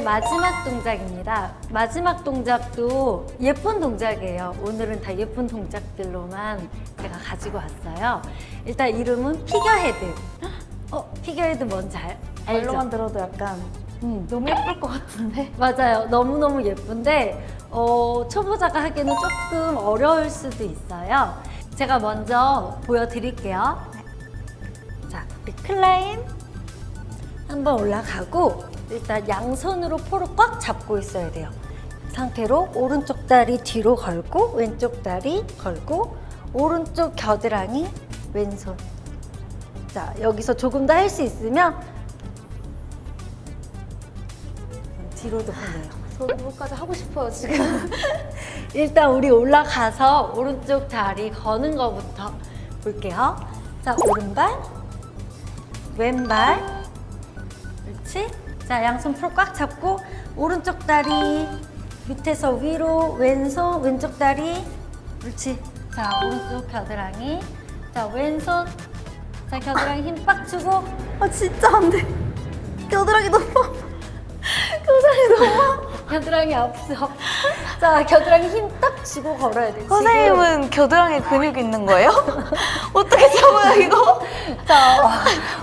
마지막 동작입니다. 마지막 동작도 예쁜 동작이에요. 오늘은 다 예쁜 동작들로만 제가 가지고 왔어요. 일단 이름은 피겨헤드. 어, 피겨헤드 뭔지 알, 알죠? 말로만 들어도 약간 음. 너무 예쁠 것 같은데. 맞아요. 너무너무 예쁜데 어, 초보자가 하기는 조금 어려울 수도 있어요. 제가 먼저 보여드릴게요. 자, 리클라인 한번 올라가고 일단 양손으로 포를 꽉 잡고 있어야 돼요. 그 상태로 오른쪽 다리 뒤로 걸고 왼쪽 다리 걸고 오른쪽 겨드랑이 왼손. 자, 여기서 조금 더 할 수 있으면 뒤로도 보내요. 저도 그것까지 하고 싶어요 지금. 일단 우리 올라가서 오른쪽 다리 거는 거부터 볼게요. 자, 오른발, 왼발, 그렇지? 자, 양손 풀 꽉 잡고 오른쪽 다리 밑에서 위로 왼손, 왼쪽 다리, 그렇지? 자, 오른쪽 겨드랑이, 자, 왼손, 자, 겨드랑이 힘 빡 주고, 아 진짜 안 돼. 겨드랑이 너무 아파. 겨드랑이 너무 아파. 겨드랑이 앞서, 자, 겨드랑이 힘딱 주고 걸어야 돼. 지금. 선생님은 겨드랑이 근육 있는 거예요? 어떻게 잡아요 이거? 자,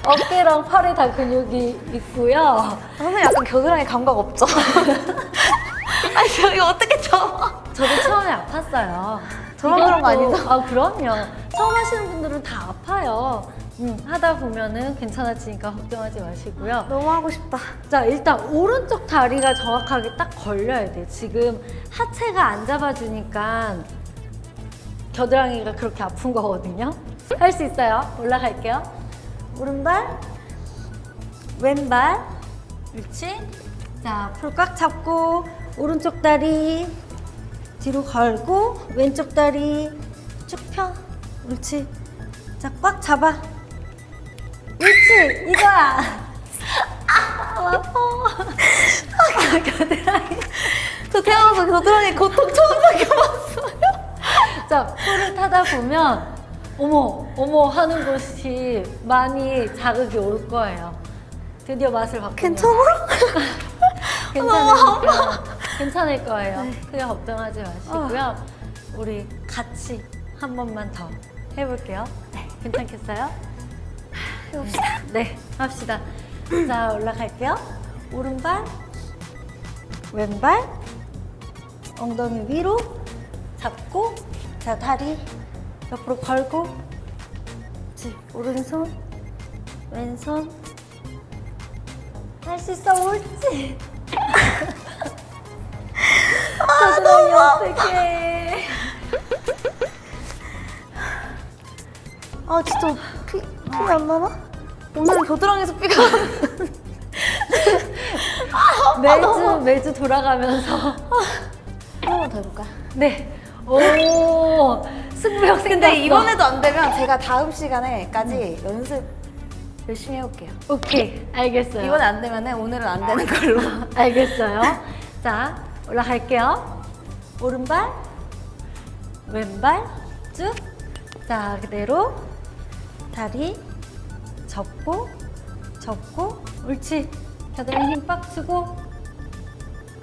어깨랑 팔에 다 근육이 있고요. 선생님 약간 겨드랑이 감각 없죠? 아니 저 이거 어떻게 잡아? 저도 처음에 아팠어요. 저만 그런 거 이것도- 아니죠? 아, 그럼요. 처음 하시는 분들은 다 아파요. 음, 하다 보면은 괜찮아지니까 걱정하지 마시고요. 너무 하고 싶다. 자, 일단 오른쪽 다리가 정확하게 딱 걸려야 돼. 지금 하체가 안 잡아주니까 겨드랑이가 그렇게 아픈 거거든요. 할 수 있어요. 올라갈게요. 오른발, 왼발, 그렇지? 자, 풀 꽉 잡고 오른쪽 다리 뒤로 걸고 왼쪽 다리 쭉 펴. 그렇지? 자, 꽉 잡아. 그렇지, 이거야. 아, 아파. 겨드랑이. 저 태어나서 겨드랑이 고통 처음 느껴봤어요. 자, 풀을 타다 보면 어머, 어머 하는 곳이 많이 자극이 올 거예요. 드디어 맛을 봤군요. 괜찮아? 괜찮으니까 괜찮을 거예요. 크게 걱정하지 마시고요. 우리 같이 한 번만 더 해볼게요. 네, 괜찮겠어요? 해봅시다. 네, 합시다. 자, 올라갈게요. 오른발, 왼발, 엉덩이 위로 잡고, 자, 다리 옆으로 걸고, 그렇지. 오른손, 왼손. 할 수 있어, 옳지. 아, 너무 어떡해. 아 진짜 피, 피안 나나? 오늘 겨드랑이에서 피가 매주, 매주 돌아가면서. 한 번만 더 해볼까요? 네. 오, 승부욕 생겼어. 근데 이번에도 안 되면 제가 다음 시간에까지 연습 열심히 해볼게요. 오케이, 알겠어요. 이번에 안 되면 오늘은 안 되는 걸로. 알겠어요. 자, 올라갈게요. 오른발, 왼발 쭉. 자, 그대로 다리 접고, 접고, 옳지. 겨드랑이 힘 빡 주고.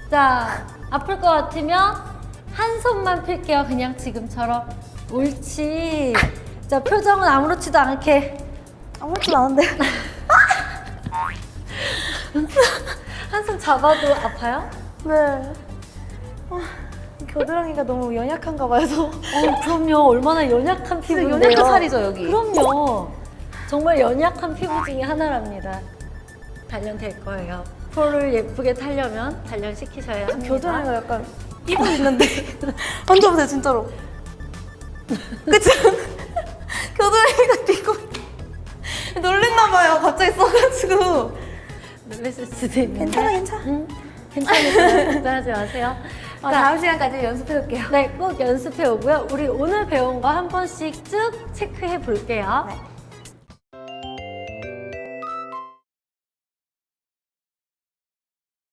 자, 아플 것 같으면 한 손만 필게요. 그냥 지금처럼. 옳지. 자, 표정은 아무렇지도 않게. 아무렇지도 않은데. 한손 잡아도 아파요? 네. 아, 겨드랑이가 너무 연약한가 봐서. 어, 그럼요. 얼마나 연약한 진짜 피부인데요. 연약한 살이죠, 여기. 그럼요. 정말 연약한 피부 중에 하나랍니다. 단련될 거예요. 코를 예쁘게 타려면 단련시키셔야 합니다. 겨드랑이가 약간 끼고 있는데. 만져보세요, 진짜로. 그치? 겨드랑이가 끼고. 놀랬나 봐요, 갑자기 써가지고. 놀랬을 수도 있는데. 괜찮아, 괜찮아. 응, 괜찮으세요. 걱정하지 마세요. 아, 자, 다음 시간까지 연습해볼게요. 네, 꼭 연습해 오고요. 우리 오늘 배운 거 한 번씩 쭉 체크해 볼게요. 네.